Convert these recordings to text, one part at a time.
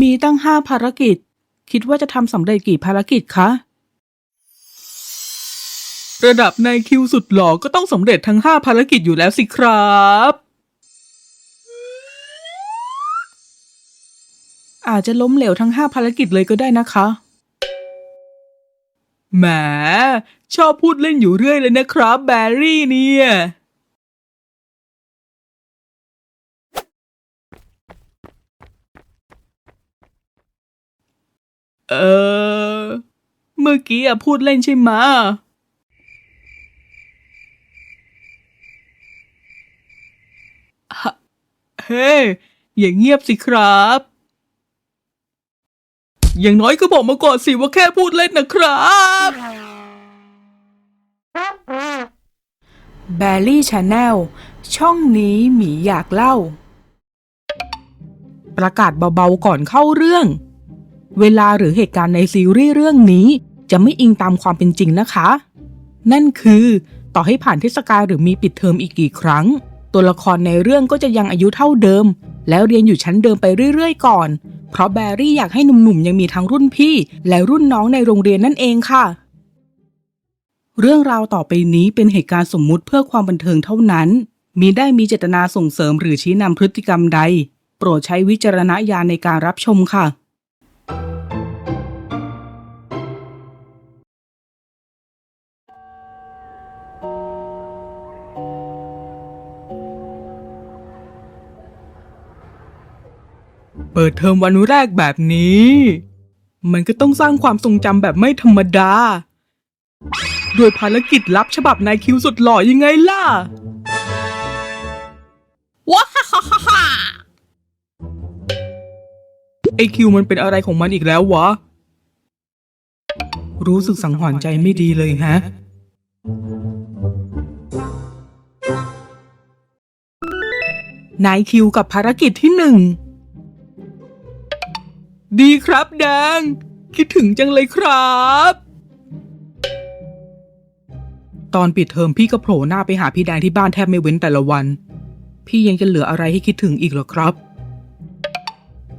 มีตั้งห้าภารกิจ คิดว่าจะทำสำเร็จกี่ภารกิจคะ ระดับในคิวสุดหล่อก็ต้องสำเร็จทั้งห้าภารกิจอยู่แล้วสิครับ อาจจะล้มเหลวทั้งห้าภารกิจเลยก็ได้นะคะแหมชอบพูดเล่นอยู่เรื่อยเลยนะครับ แบรี่เนี่ย เออ เมื่อกี้อะพูดเล่นใช่ไหมะฮะเฮ้ยอย่างเงียบสิครับ อย่างน้อยก็บอกมาก่อนสิว่าแค่พูดเล่นนะครับแบลลี่ชาแนลช่องนี้หมีอยากเล่า ประกาศเบาๆก่อนเข้าเรื่อง เวลาหรือเหตุการณ์ในซีรีส์เรื่องนี้ จะไม่อิงตามความเป็นจริงนะคะ นั่นคือต่อให้ผ่านเทศกาลหรือมีปิดเทอมอีกกี่ครั้ง ตัวละครในเรื่องก็จะยังอายุเท่าเดิม แล้วเรียนอยู่ชั้นเดิมไปเรื่อยๆ ก่อน เพราะแบรี่อยากให้หนุ่มๆยังมีทั้งรุ่นพี่ และรุ่นน้องในโรงเรียนนั่นเองค่ะ เรื่องราวต่อไปนี้เป็นเหตุการณ์สมมุติเพื่อความบันเทิงเท่านั้น มีได้มีเจตนาส่งเสริมหรือชี้นำพฤติกรรมใด โปรดใช้วิจารณญาณในการรับชมค่ะ เปิดเทอมวันแรกแบบนี้ มันก็ต้องสร้างความทรงจำแบบไม่ธรรมดา ด้วยภารกิจลับฉบับนายคิวสุดหล่อยังไงล่ะ ว้าฮ่าฮ่าฮ่าฮ่าไอคิวมันเป็นอะไรของมันอีกแล้ววะ รู้สึกสังหรณ์ใจไม่ดีเลยฮะ นายคิวกับภารกิจที่หนึ่ง ดีครับแดง คิดถึงจังเลยครับ ตอนปิดเทอมพี่ก็โผล่หน้าไปหาพี่แดงที่บ้านแทบไม่เว้นแต่ละวัน พี่ยังจะเหลืออะไรให้คิดถึงอีกหรอครับ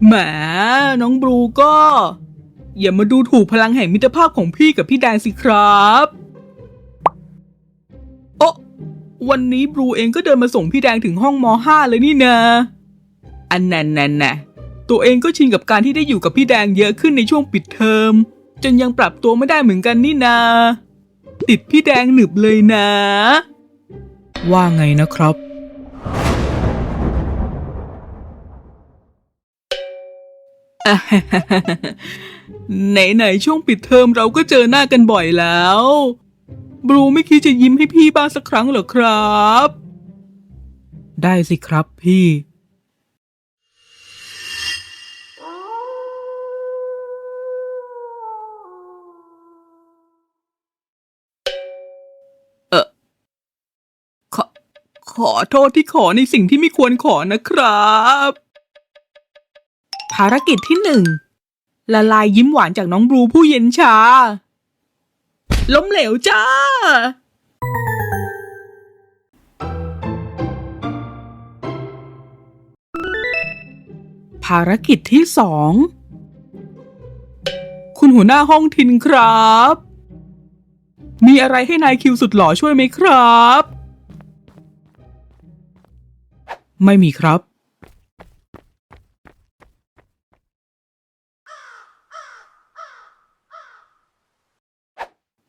แหมน้องบรูก็ อย่ามาดูถูกพลังแห่งมิตรภาพของพี่กับพี่แดงสิครับโอะวันนี้บรูเองก็เดินมาส่งพี่แดงถึงห้องม .5 เลยนี่นะ อันนั้นนั่นน่ะ ตัวเองก็ชินกับการที่ได้อยู่กับพี่แดงเยอะขึ้นในช่วงปิดเทอม จนยังปรับตัวไม่ได้เหมือนกันนี่นา ติดพี่แดงหนึบเลยนะ ว่าไงนะครับไหนๆช่วงปิดเทอมเราก็เจอหน้ากันบ่อยแล้วบรูไม่คิดจะยิ้มให้พี่บ้างสักครั้งเหรอครับ ได้สิครับพี่ ขอโทษที่ขอในสิ่งที่ไม่ควรขอนะครับ ภารกิจที่หนึ่งละลายยิ้มหวานจากน้องบลูผู้เย็นชา ล้มเหลวจ้า ภารกิจที่สอง คุณหัวหน้าห้องทินครับ มีอะไรให้นายคิวสุดหล่อช่วยไหมครับ ไม่มีครับ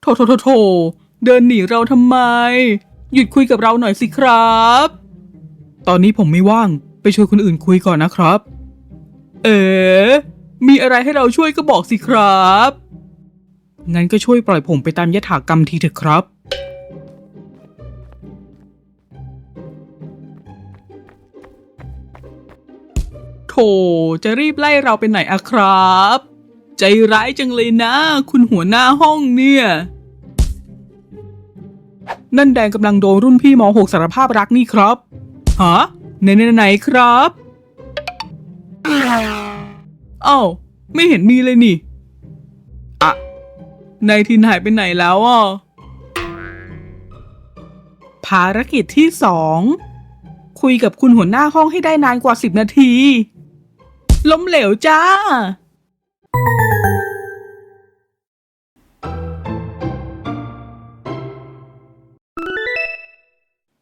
โถโถโถโถเดินหนีเราทำไม หยุดคุยกับเราหน่อยสิครับ ตอนนี้ผมไม่ว่างไปช่วนคนอื่นคุยก่อนนะครับ เอ๋มีอะไรให้เราช่วยก็บอกสิครับ งั้นก็ช่วยปล่อยผมไปตามยถากรรมทีเถอะครับ จะรีบไล่เราไปไหนอะครับ ใจร้ายจังเลยนะ คุณหัวหน้าห้องเนี่ย นั่นแดงกำลังโดนรุ่นพี่ม .6 สารภาพรักนี่ครับฮะไหนไหนไหนครับอ้าวไม่เห็นมีเลยนี่อะนายทินหายไปไหนแล้วอะภารกิจที่สองคุยกับคุณหัวหน้าห้องให้ได้นานกว่าสิบนาที ล้มเหลวจ้า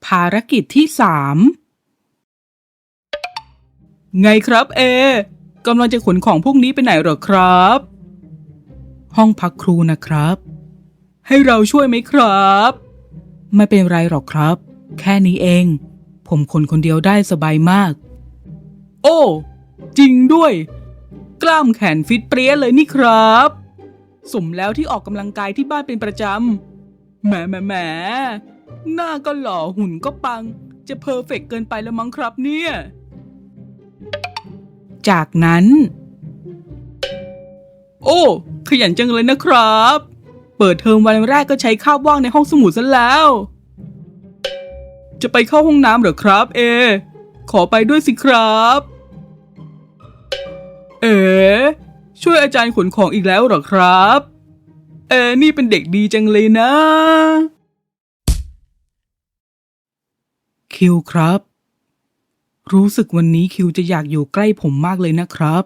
ภารกิจที่สามไงครับเอกำลังจะขนของพวกนี้ไปไหนเหรอครับ ห้องพักครูนะครับ ให้เราช่วยไหมครับ ไม่เป็นไรหรอกครับ แค่นี้เอง ผมขนคนเดียวได้สบายมาก โอ้ จริงด้วย กล้ามแขนฟิตเปรี้ยเลยนี่ครับ สมแล้วที่ออกกำลังกายที่บ้านเป็นประจำแหมแหมแหมหน้าก็หล่อหุ่นก็ปัง จะเพอร์เฟกต์เกินไปแล้วมั้งครับเนี่ย จากนั้น โอ้ ขยันจังเลยนะครับ เปิดเทอมวันแรกก็ใช้คาบว่างในห้องสมุดซะแล้ว จะไปเข้าห้องน้ำเหรอครับ เอ ขอไปด้วยสิครับ เอ๋ช่วยอาจารย์ขนของอีกแล้วหรอครับ เอนี่เป็นเด็กดีจังเลยนะ คิวครับ รู้สึกวันนี้คิวจะอยากอยู่ใกล้ผมมากเลยนะครับ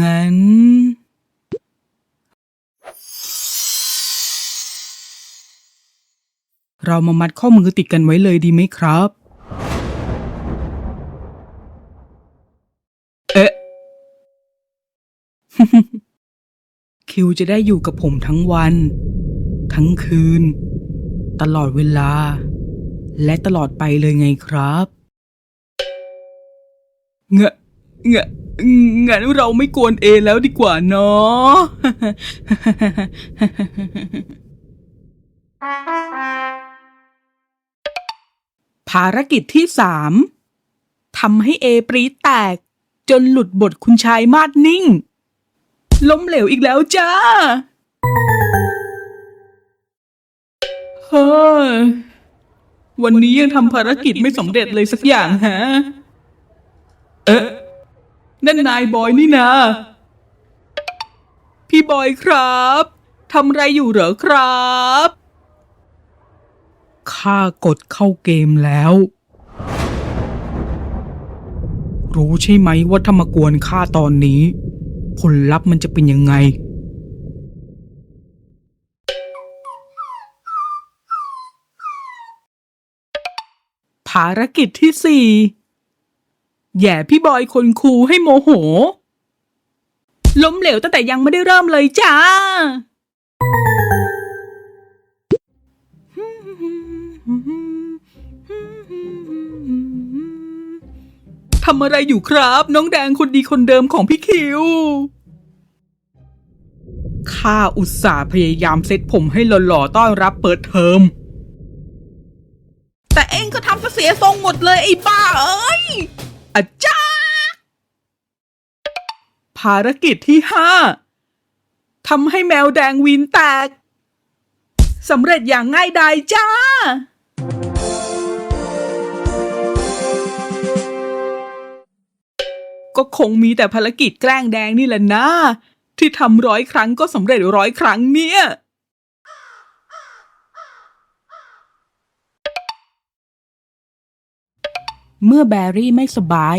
งั้นเรามามัดข้อมือติดกันไว้เลยดีไหมครับ คิวจะได้อยู่กับผมทั้งวัน ทั้งคืน ตลอดเวลา และตลอดไปเลยไงครับเงะเงะงั้นเราไม่กวนเอแล้วดีกว่าเนาะภารกิจที่สามทำให้เอปรีแตก จนหลุดบทคุณชายมาดนิ่ง ล้มเหลวอีกแล้วจ้าเฮ้ยวันนี้ยังทำภารกิจไม่สำเร็จเลยสักอย่างฮะ เอ๊ะ นั่นนายบอยนี่นะ พี่บอยครับทำไรอยู่เหรอครับ ข้ากดเข้าเกมแล้ว รู้ใช่ไหมว่าถ้ามากวนข้าตอนนี้ ผลลัพธ์มันจะเป็นยังไง ภารกิจที่สี่แย่พี่บอยคนคูให้โมโห ล้มเหลวตั้งแต่ยังไม่ได้เริ่มเลยจ้า ทำอะไรอยู่ครับ น้องแดงคนดีคนเดิมของพี่คิว ข้าอุตส่าห์พยายามเซ็ตผมให้หล่อๆต้อนรับเปิดเทอม แต่เองก็ทำเสียทรงหมดเลยไอ้บ้าเอ้ยอาจารย์ภารกิจที่ห้าทำให้แมวแดงวินแตกสำเร็จอย่างง่ายดายจ้า ก็คงมีแต่ภารกิจแกล้งแดงนี่แหละนะ ที่ทำร้อยครั้งก็สำเร็จร้อยครั้งเนี่ย เมื่อแบรี่ไม่สบาย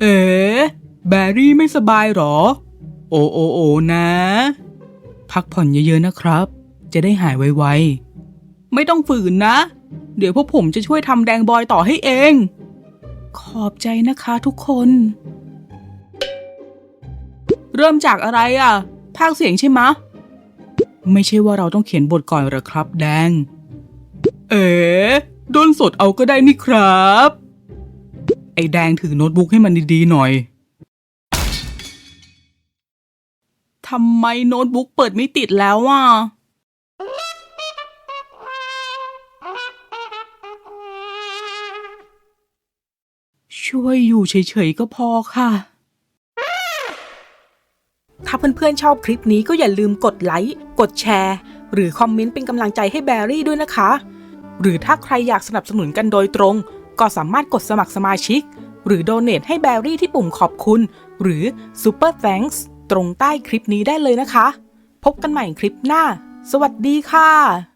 เอ๋แบรี่ไม่สบายหรอ โอโอโอนะ พักผ่อนเยอะๆนะครับ จะได้หายไวๆ ไม่ต้องฝืนนะ เดี๋ยวพวกผมจะช่วยทำแดงบอยต่อให้เอง ขอบใจนะคะทุกคน เริ่มจากอะไรอะ ภาคเสียงใช่ไหมะ ไม่ใช่ว่าเราต้องเขียนบทก่อนเหรอครับแดง เอ๋ด้นสดเอาก็ได้นี่ครับ ไอแดงถือโน้ตบุ๊กให้มันดีๆหน่อย ทำไมโน้ตบุ๊กเปิดไม่ติดแล้วอะ ช่วยอยู่เฉยๆก็พอค่ะ ถ้าเพื่อนๆชอบคลิปนี้ก็อย่าลืมกดไลค์ กดแชร์ หรือคอมเมนต์เป็นกำลังใจให้แบรี่ด้วยนะคะ หรือถ้าใครอยากสนับสนุนกันโดยตรง ก็สามารถกดสมัครสมาชิก หรือโดเน a ให้แบรี่ที่ปุ่มขอบคุณ หรือ Super Thanks ตรงใต้คลิปนี้ได้เลยนะคะ พบกันใหม่คลิปหน้า สวัสดีค่ะ